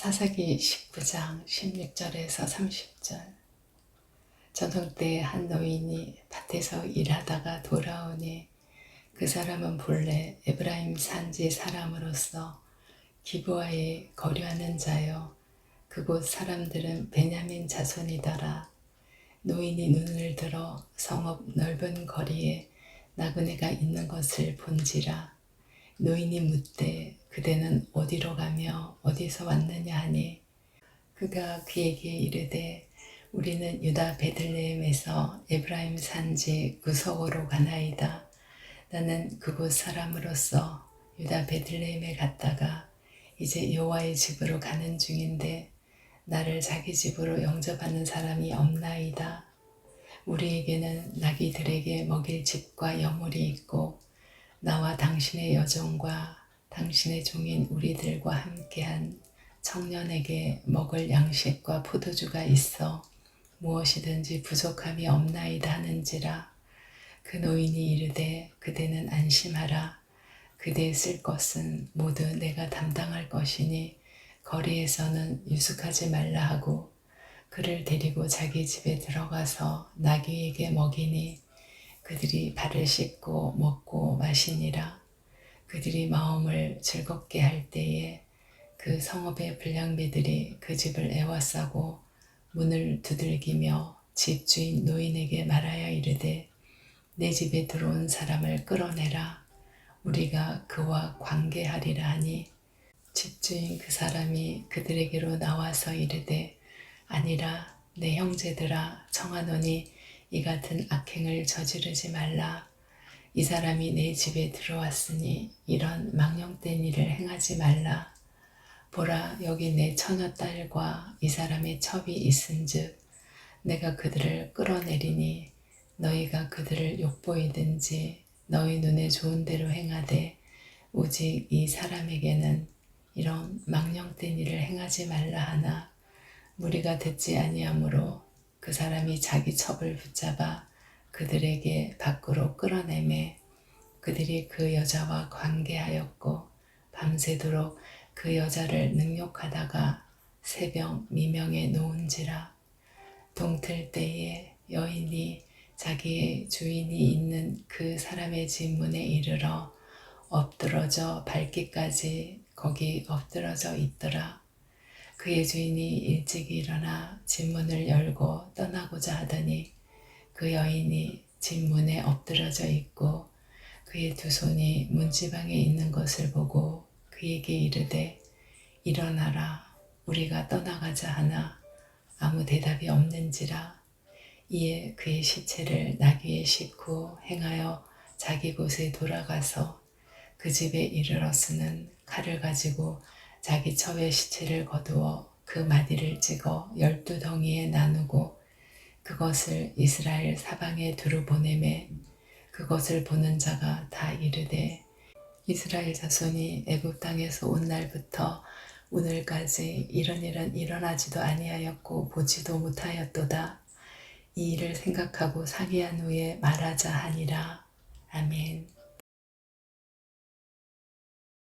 사사기 19장 16절에서 30절. 저녁 때한 노인이 밭에서 일하다가 돌아오니 그 사람은 본래 에브라임 산지 사람으로서 기부하에 거류하는 자요. 그곳 사람들은 베냐민 자손이더라. 노인이 눈을 들어 성읍 넓은 거리에 나그네가 있는 것을 본지라. 노인이 묻되 그대는 어디로 가며 어디서 왔느냐 하니 그가 그에게 이르되 우리는 유다 베들레헴에서 에브라임 산지 구석으로 가나이다. 나는 그곳 사람으로서 유다 베들레헴에 갔다가 이제 여호와의 집으로 가는 중인데 나를 자기 집으로 영접하는 사람이 없나이다. 우리에게는 나귀들에게 먹일 집과 여물이 있고 나와 당신의 여종과 당신의 종인 우리들과 함께한 청년에게 먹을 양식과 포도주가 있어 무엇이든지 부족함이 없나이다 하는지라. 그 노인이 이르되 그대는 안심하라. 그대 쓸 것은 모두 내가 담당할 것이니 거리에서는 유숙하지 말라 하고 그를 데리고 자기 집에 들어가서 나귀에게 먹이니 그들이 발을 씻고 먹고 마시니라 그들이 마음을 즐겁게 할 때에 그 성읍의 불량배들이 그 집을 애워싸고 문을 두들기며 집 주인 노인에게 말하여 이르되 내 집에 들어온 사람을 끌어내라. 우리가 그와 관계하리라 하니 집주인 그 사람이 그들에게로 나와서 이르되 아니라 내 형제들아 청하노니 이 같은 악행을 저지르지 말라 이 사람이 내 집에 들어왔으니 이런 망령된 일을 행하지 말라. 보라 여기 내 처녀 딸과 이 사람의 첩이 있은즉 내가 그들을 끌어내리니 너희가 그들을 욕보이든지 너희 눈에 좋은 대로 행하되 오직 이 사람에게는 이런 망령된 일을 행하지 말라 하나 무리가 듣지 아니하므로 그 사람이 자기 첩을 붙잡아 그들에게 밖으로 끌어내매 그들이 그 여자와 관계하였고 밤새도록 그 여자를 능욕하다가 새벽 미명에 놓은지라 동틀 때에 여인이 자기의 주인이 있는 그 사람의 집 문에 이르러 엎드러져 밟기까지 거기 엎드러져 있더라. 그의 주인이 일찍 일어나 집 문을 열고 떠나고자 하더니 그 여인이 집 문에 엎드러져 있고 그의 두 손이 문지방에 있는 것을 보고 그에게 이르되 일어나라. 우리가 떠나가자 하나 아무 대답이 없는지라. 이에 그의 시체를 나귀에 싣고 행하여 자기 곳에 돌아가서 그 집에 이르렀으는 칼을 가지고 자기 첩의 시체를 거두어 그 마디를 찍어 열두 덩이에 나누고 그것을 이스라엘 사방에 두루 보내매 그것을 보는 자가 다 이르되 이스라엘 자손이 애굽 땅에서 온 날부터 오늘까지 이런 일은 일어나지도 아니하였고 보지도 못하였도다. 이 일을 생각하고 상의한 후에 말하자 하니라. 아멘.